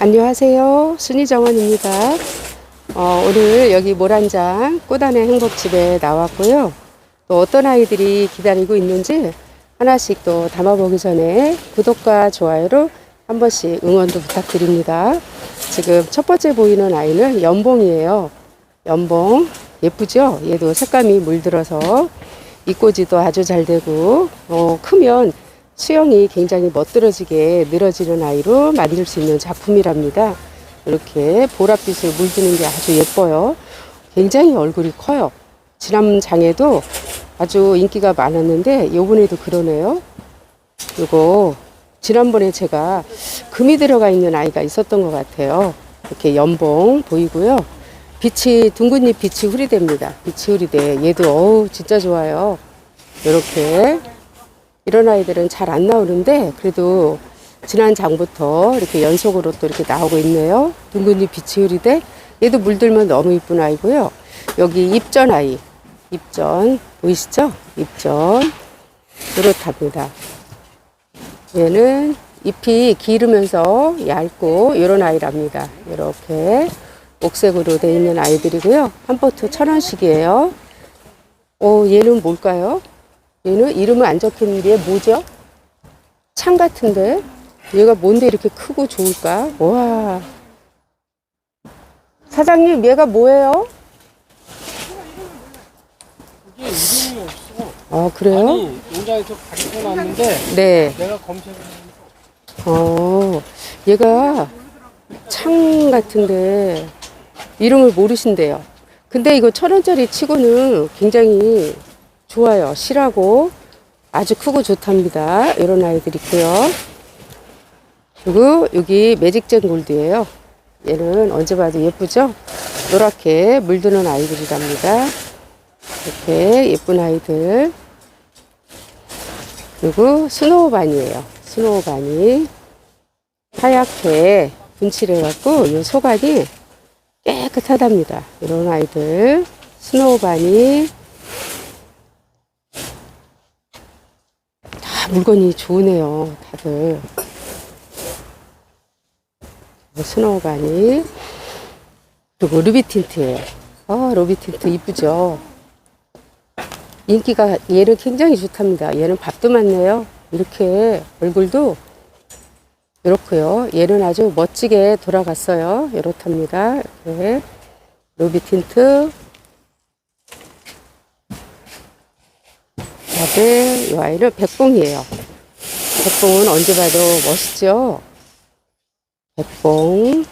안녕하세요. 순이정원입니다. 어, 오늘 여기 모란장 꽃안의 행복집에 나왔고요. 또 어떤 아이들이 기다리고 있는지 하나씩 또 담아보기 전에 구독과 좋아요로 한 번씩 응원도 부탁드립니다. 지금 첫 번째 보이는 아이는 연봉이에요. 연봉 예쁘죠? 얘도 색감이 물들어서 이꼬지도 아주 잘 되고 어, 크면 수영이 굉장히 멋들어지게 늘어지는 아이로 만들 수 있는 작품이랍니다. 이렇게 보랏빛을 물드는 게 아주 예뻐요. 굉장히 얼굴이 커요. 지난 장에도 아주 인기가 많았는데 요번에도 그러네요. 요거 지난번에 제가 금이 들어가 있는 아이가 있었던 것 같아요. 이렇게 연봉 보이고요. 빛이 둥근 잎 빛이 흐리됩니다. 빛이 흐리대. 얘도 어우 진짜 좋아요. 이렇게 이런 아이들은 잘 안 나오는데 그래도 지난 장부터 이렇게 연속으로 또 이렇게 나오고 있네요. 둥근 잎 빛이 흐리대. 얘도 물들면 너무 이쁜 아이고요. 여기 입전 아이. 입전 보이시죠? 입전 이렇답니다. 얘는 잎이 기르면서 얇고 이런 아이랍니다. 이렇게 옥색으로 되어 있는 아이들이고요. 한 포트 천 원씩이에요. 어, 얘는 뭘까요? 얘는 이름은 안 적힌 게 뭐죠? 창 같은데? 얘가 뭔데 이렇게 크고 좋을까? 와. 사장님, 얘가 뭐예요? 이게 이름이 없어. 어, 그래요? 아니, 농장에서 가르쳐 놨는데 네. 내가 검색을 어, 얘가 창 같은데 이름을 모르신대요. 근데 이거 천 원짜리 치고는 굉장히 좋아요. 실하고 아주 크고 좋답니다. 이런 아이들 있고요. 그리고 여기 매직젠 골드예요. 얘는 언제 봐도 예쁘죠? 노랗게 물드는 아이들이랍니다. 이렇게 예쁜 아이들. 그리고 스노우반이에요. 스노우반이 하얗게 분칠해갖고 이 속안이 깨끗하답니다. 이런 아이들 스노우반이 물건이 좋으네요. 다들 스노우반이 그리고 루비 틴트예요. 아 루비 틴트 이쁘죠. 인기가 얘는 굉장히 좋답니다. 얘는 밥도 많네요. 이렇게 얼굴도 이렇고요. 얘는 아주 멋지게 돌아갔어요. 이렇답니다. 이렇게 루비 틴트. 그다음에 이 아이는 백봉이에요. 백봉은 언제 봐도 멋있죠. 백봉.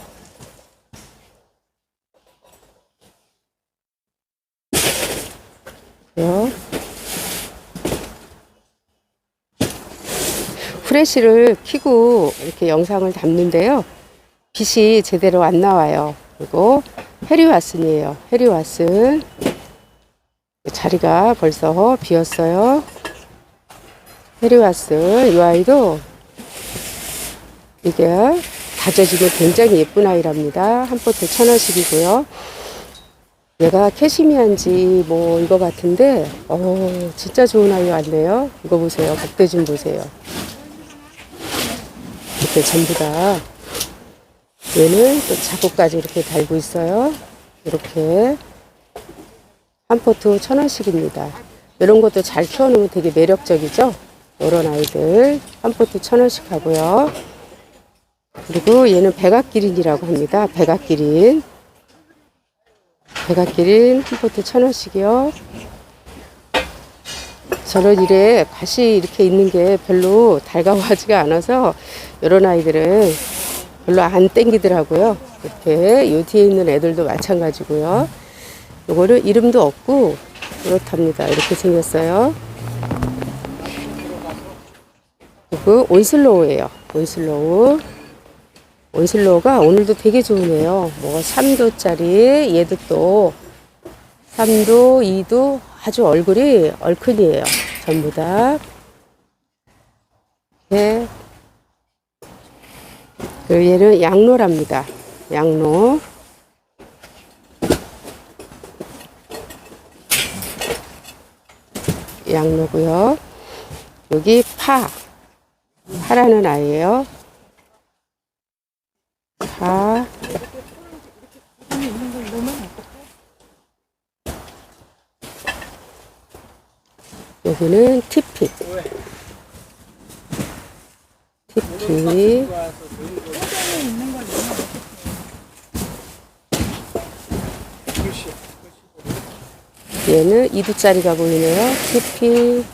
요. 프레쉬를 켜고 이렇게 영상을 담는데요. 빛이 제대로 안 나와요. 그리고 해리와슨이에요. 해리와슨. 자리가 벌써 비었어요. 해리와슨. 이 아이도 이게 다져지면 굉장히 예쁜 아이랍니다. 한 포트 천 원씩이고요. 얘가 캐시미안지 뭐 이거 같은데 어 진짜 좋은 아이 왔네요. 이거 보세요. 목대 좀 보세요. 이렇게 전부 다 얘는 또 자국까지 이렇게 달고 있어요. 이렇게 한 포트 천 원씩입니다. 이런 것도 잘 키워놓으면 되게 매력적이죠. 이런 아이들 한 포트 천 원씩 하고요. 그리고 얘는 백악기린이라고 합니다. 백악기린. 백악기린 한 포트 천 원씩이요. 저는 이래 밭이 이렇게 있는 게 별로 달가워하지가 않아서 이런 아이들은 별로 안 땡기더라고요. 이렇게 요 뒤에 있는 애들도 마찬가지고요. 요거는 이름도 없고 그렇답니다. 이렇게 생겼어요. 그리고 온슬로우예요. 온슬로우. 온슬로우가 오늘도 되게 좋으네요. 뭐 3도짜리 얘도 또 3도, 2도 아주 얼굴이 얼큰이에요. 전부 다. 네. 그리고 얘는 양로랍니다. 양로. 양로고요. 여기 파. 하라는 아이예요. 4 여기는 티피 티피 얘는 2두짜리가 보이네요. 티피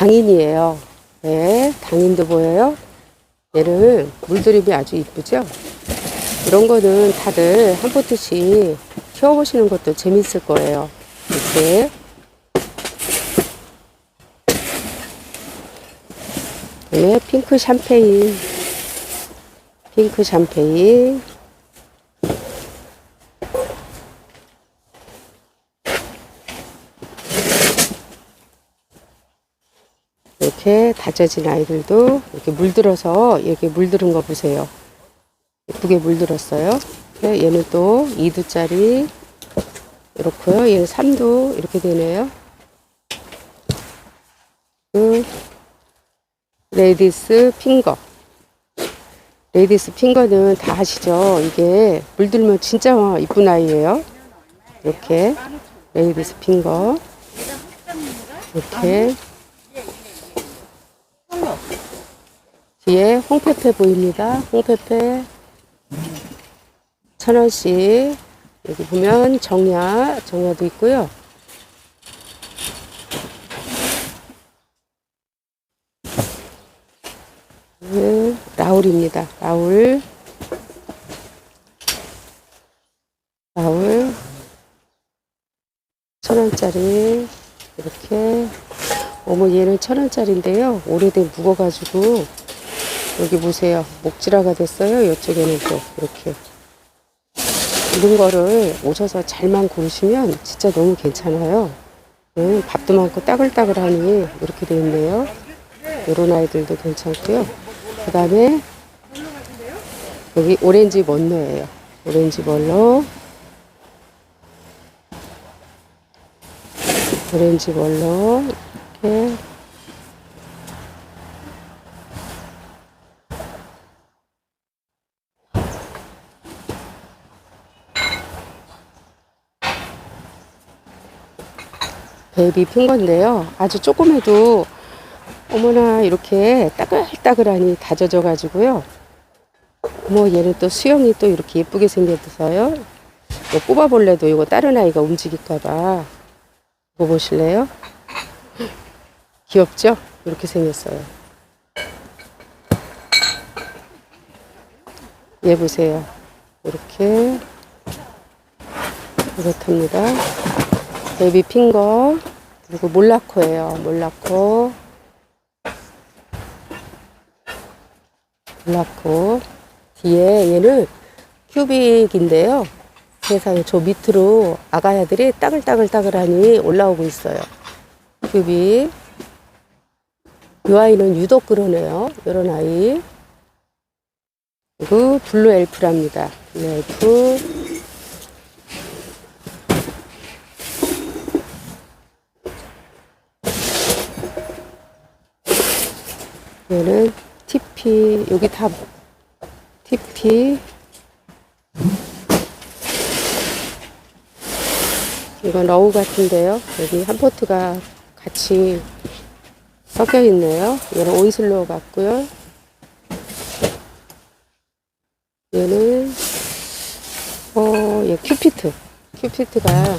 당인이에요. 네, 당인도 보여요. 얘는 물드림이 아주 이쁘죠? 이런 거는 다들 한 포트씩 키워보시는 것도 재밌을 거예요. 이렇게. 네, 핑크 샴페인. 핑크 샴페인. 이렇게 다져진 아이들도 이렇게 물들어서 이렇게 물들은 거 보세요. 예쁘게 물들었어요. 네, 얘는 또 2두짜리 이렇고요. 얘는 3두 이렇게 되네요. 그 레디스 핑거. 레디스 핑거는 다 아시죠? 이게 물들면 진짜 이쁜 아이예요. 이렇게 레디스 핑거. 이렇게 뒤에 홍페페 보입니다. 홍페페 천 원씩 여기 보면 정야 정야도 있고요. 네, 라울입니다. 라울 라울 천 원짜리 이렇게 어머 얘는 천 원짜리인데요. 오래된 묵어가지고 여기 보세요. 목지라가 됐어요. 이쪽에는 또 이렇게 이런 거를 오셔서 잘만 고르시면 진짜 너무 괜찮아요. 음, 밥도 많고 따글따글하니 이렇게 되어 있네요. 이런 아이들도 괜찮고요. 그 다음에 여기 오렌지 먼로예요. 오렌지 먼로 오렌지 먼로 이렇게 베이비 핀 건데요. 아주 조금해도 어머나 이렇게 따글따글하니 다져져 가지고요. 뭐 얘는 또 수영이 또 이렇게 예쁘게 생겼어요. 이거 뽑아볼래도 이거 다른 아이가 움직일까봐 이거 보실래요? 귀엽죠? 이렇게 생겼어요. 얘 보세요. 이렇게 이렇답니다. 베이비 핑거 그리고 몰라코예요. 몰라코 몰라코 뒤에 얘는 큐빅인데요. 세상에 저 밑으로 아가야들이 따글따글따글하니 올라오고 있어요. 큐빅 이 아이는 유독 그러네요. 이런 아이 그리고 블루 엘프랍니다. 블루 엘프 얘는 TP 여기 다 TP 이건 러우 같은데요. 여기 한 포트가 같이 섞여 있네요. 얘는 온슬로우 같고요. 얘는 어, 얘 큐피트. 큐피트가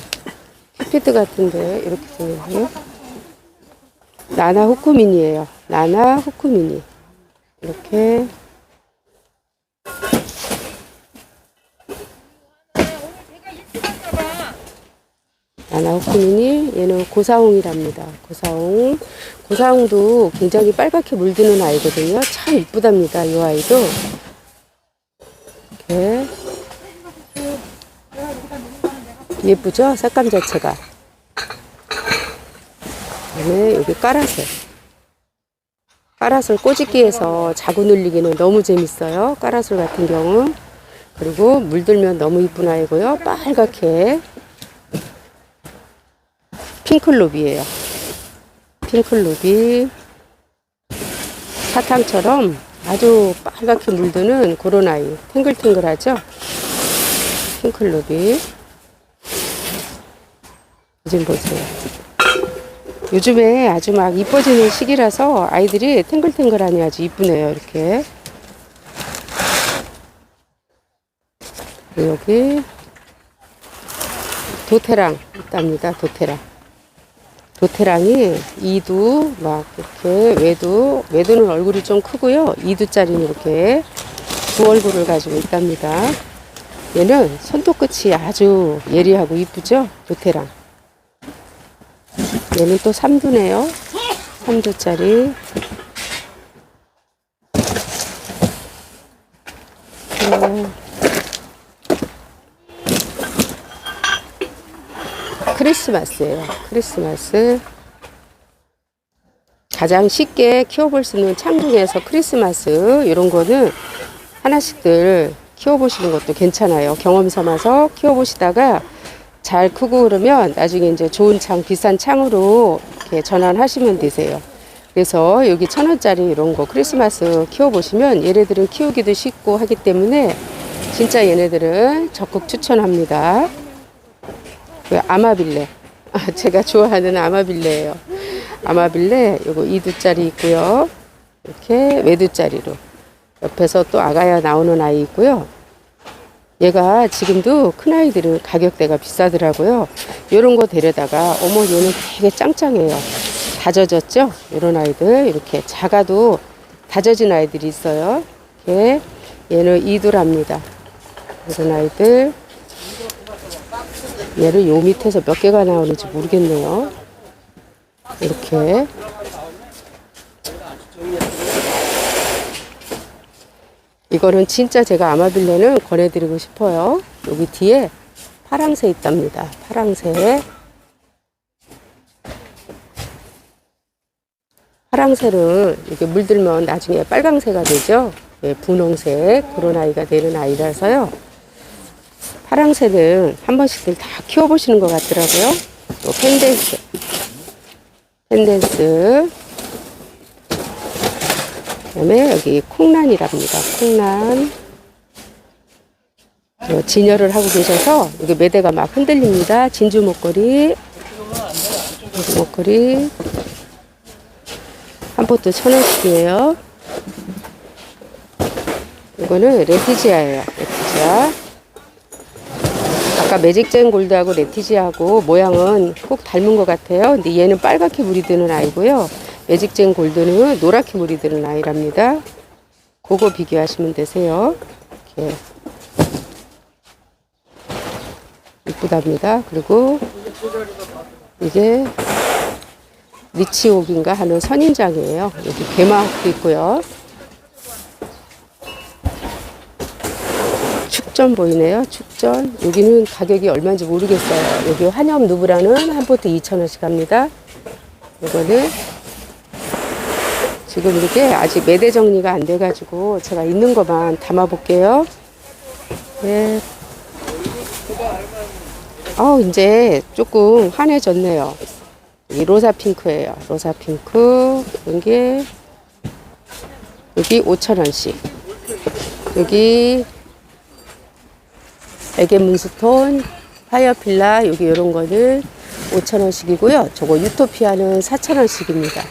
큐피트 같은데 이렇게 생겼네요. 나나 후쿠민이에요. 나나 후쿠민이. 이렇게. 나나 후쿠민이 얘는 고사홍이랍니다. 고사홍. 고사홍도 굉장히 빨갛게 물드는 아이거든요. 참 이쁘답니다. 이 아이도. 이렇게. 예쁘죠? 색감 자체가. 그다음에 여기 까라슬. 까라슬 꼬집기에서 자구 늘리기는 너무 재밌어요. 까라슬 같은 경우. 그리고 물들면 너무 이쁜 아이고요. 빨갛게. 핑클롭이에요. 핑클롭이 사탕처럼 아주 빨갛게 물드는 그런 아이. 탱글탱글하죠? 핑클롭이. 좀 보세요. 요즘에 아주 막 이뻐지는 시기라서 아이들이 탱글탱글하니 아주 이쁘네요. 이렇게. 여기 도태랑 있답니다. 도태랑. 도태랑이 이두 막 이렇게 외두 외두는 얼굴이 좀 크고요. 이두짜리는 이렇게 두 얼굴을 가지고 있답니다. 얘는 손톱 끝이 아주 예리하고 이쁘죠? 도태랑. 얘는 또 삼두네요. 삼두짜리. 어, 크리스마스예요. 크리스마스. 가장 쉽게 키워볼 수 있는 창 중에서 크리스마스 이런 거는 하나씩들 키워보시는 것도 괜찮아요. 경험 삼아서 키워보시다가 잘 크고 그러면 나중에 이제 좋은 창, 비싼 창으로 이렇게 전환하시면 되세요. 그래서 여기 천 원짜리 이런 거 크리스마스 키워보시면 얘네들은 키우기도 쉽고 하기 때문에 진짜 얘네들은 적극 추천합니다. 그 아마빌레. 아, 제가 좋아하는 아마빌레예요. 아마빌레 요거 2두짜리 있고요. 이렇게 외두짜리로. 옆에서 또 아가야 나오는 아이 있고요. 얘가 지금도 큰 아이들은 가격대가 비싸더라고요. 요런 거 데려다가 어머 얘는 되게 짱짱해요. 다져졌죠? 이런 아이들 이렇게 작아도 다져진 아이들이 있어요. 이렇게 얘는 이두랍니다. 이런 아이들 얘를 요 밑에서 몇 개가 나오는지 모르겠네요. 이렇게 이거는 진짜 제가 아마빌레는 권해드리고 싶어요. 여기 뒤에 파랑새 있답니다. 파랑새. 파랑새는 이렇게 물들면 나중에 빨강새가 되죠. 예, 분홍색 그런 아이가 되는 아이라서요. 파랑새는 한 번씩들 다 키워보시는 것 같더라고요. 또 펜댄스, 펜댄스. 그다음에 여기 콩란이랍니다. 콩란. 저 진열을 하고 계셔서 여기 매대가 막 흔들립니다. 진주 목걸이, 진주 목걸이. 한 포트 천 원씩이에요. 이거는 레티지아예요. 레티지아. 아까 매직젠 골드하고 레티지하고 모양은 꼭 닮은 것 같아요. 근데 얘는 빨갛게 물이 드는 아이고요. 매직젠 골드는 노랗게 물이 드는 아이랍니다. 그거 비교하시면 되세요. 이렇게 이쁘답니다. 그리고 이게 리치옥인가 하는 선인장이에요. 여기 개마도 있고요. 축전 보이네요. 축전. 여기는 가격이 얼마인지 모르겠어요. 여기 한염 누브라는 한 포트 2,000원씩 합니다. 이거는 지금 이게 아직 매대 정리가 안 돼가지고 제가 있는 것만 담아 볼게요. 네. 아우, 이제 조금 환해졌네요. 이 로사 핑크예요. 로사 핑크. 여기, 여기 5,000원씩. 여기 애게 문스톤, 파이어필라, 여기 이런 거는 5,000원씩이고요. 저거 유토피아는 4,000원씩입니다.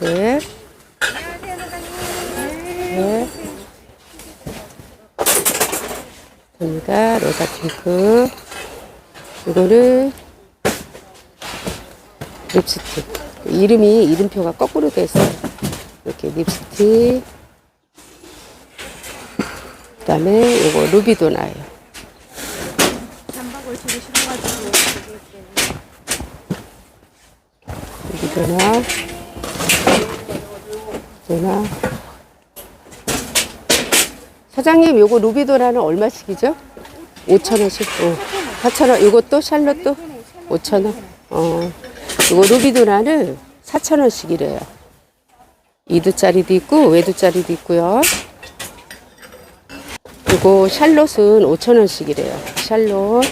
네. 네. 됩니다. 로사 핑크. 이거는 립스틱. 이름이, 이름표가 거꾸로 돼 있어요. 이렇게 립스틱. 그 다음에 이거 루비도나예요. 루비도나. 도나. 사장님, 요거 루비도나는 얼마씩이죠? 5,000원씩. 어. 4,000원. 이것도 샬롯도 5,000원. 어. 이거 루비도나는 4,000원씩이래요. 2두짜리도 있고, 외두짜리도 있고요. 그리고 샬롯은 5,000원씩이래요. 샬롯.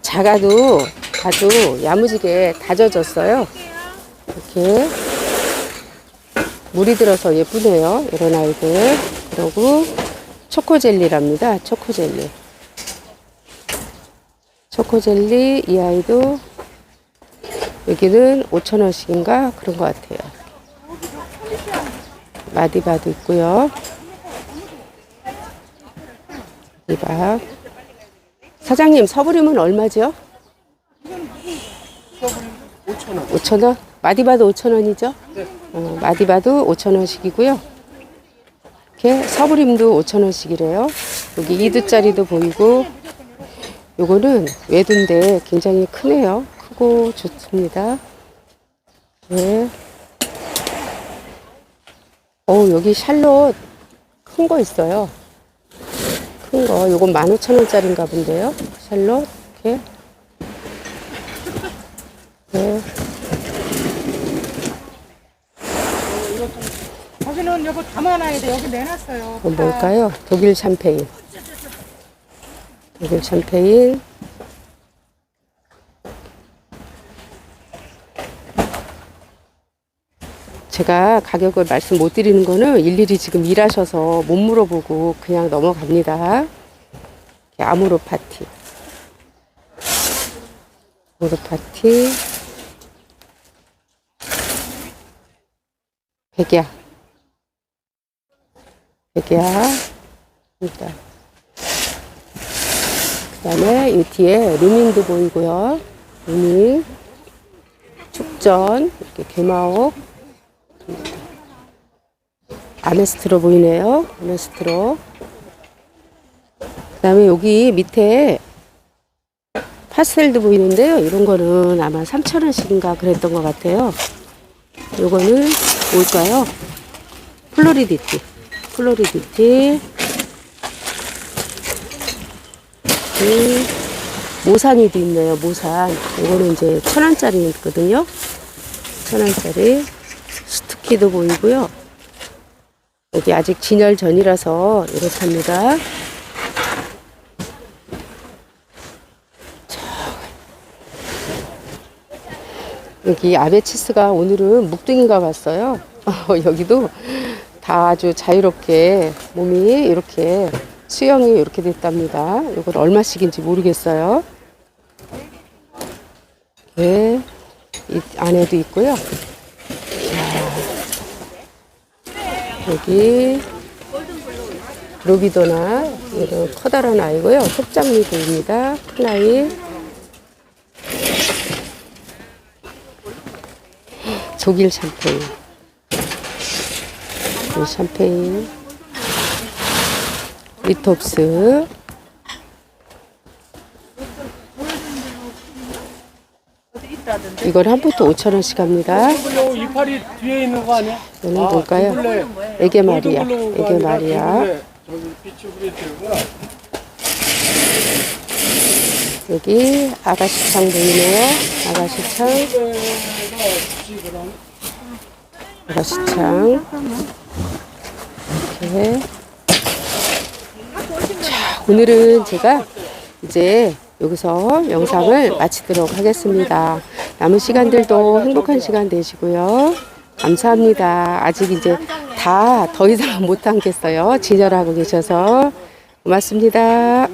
작아도 아주 야무지게 다져졌어요. 이렇게. 물이 들어서 예쁘네요. 이런 아이들. 그리고 초코젤리랍니다. 초코젤리. 초코젤리 이 아이도 여기는 5,000원씩인가 그런 것 같아요. 마디바도 있고요. 마디바. 사장님, 서부림은 얼마죠? 5,000원. 5,000원? 마디바도 5,000원이죠? 네. 어, 마디바도 5,000원씩이고요. 이렇게 서부림도 5,000원씩이래요. 여기 2두짜리도 보이고, 요거는 외두인데 굉장히 크네요. 크고 좋습니다. 네. 어 여기 샬롯 큰 거 있어요. 큰 거. 요건 15,000원짜리인가 본데요. 샬롯. 이렇게. 네. 거기는 여보 담아놔야 돼. 여기 내놨어요. 이건 뭘까요? 독일 샴페인. 독일 샴페인. 제가 가격을 말씀 못 드리는 거는 일일이 지금 일하셔서 못 물어보고 그냥 넘어갑니다. 아모르 파티. 아모르 파티. 백야. 백야. 입니다. 그 다음에 이 뒤에 루밍도 보이고요. 루밍, 축전, 이렇게 개마옥, 아메스트로 보이네요. 아메스트로. 그 다음에 여기 밑에 파스텔도 보이는데요. 이런 거는 아마 3,000원씩인가 그랬던 것 같아요. 요거는 뭘까요? 플로리디티. 플로리디티. 음, 모산이도 있네요. 모산. 이거는 이제 천 원짜리 있거든요. 천 원짜리. 스투키도 보이고요. 여기 아직 진열 전이라서 이렇답니다. 자, 여기 아베치스가 오늘은 묵둥이가 봤어요. 여기도 다 아주 자유롭게 몸이 이렇게 수영이 이렇게 됐답니다. 이건 얼마씩인지 모르겠어요. 네, 이 안에도 있고요. 여기 로비도나 이런 커다란 아이고요. 속장미도입니다. 큰 아이. 독일 샴페 샴페인. 리톱스. 이걸 한 포트 5,000원씩 합니다. 요 이파리 뒤에 있는 거 아니야? 이거는 뭘까요? 둥글레. 에게 마리아. 에게 마리아. 여기 아가씨창 보이네요. 없지 그럼. 아가씨창. 이렇게. 자, 오늘은 제가 이제 여기서 영상을 마치도록 하겠습니다. 남은 시간들도 행복한 시간 되시고요. 감사합니다. 아직 이제 다 더 이상 못 하겠어요. 진열하고 계셔서 고맙습니다.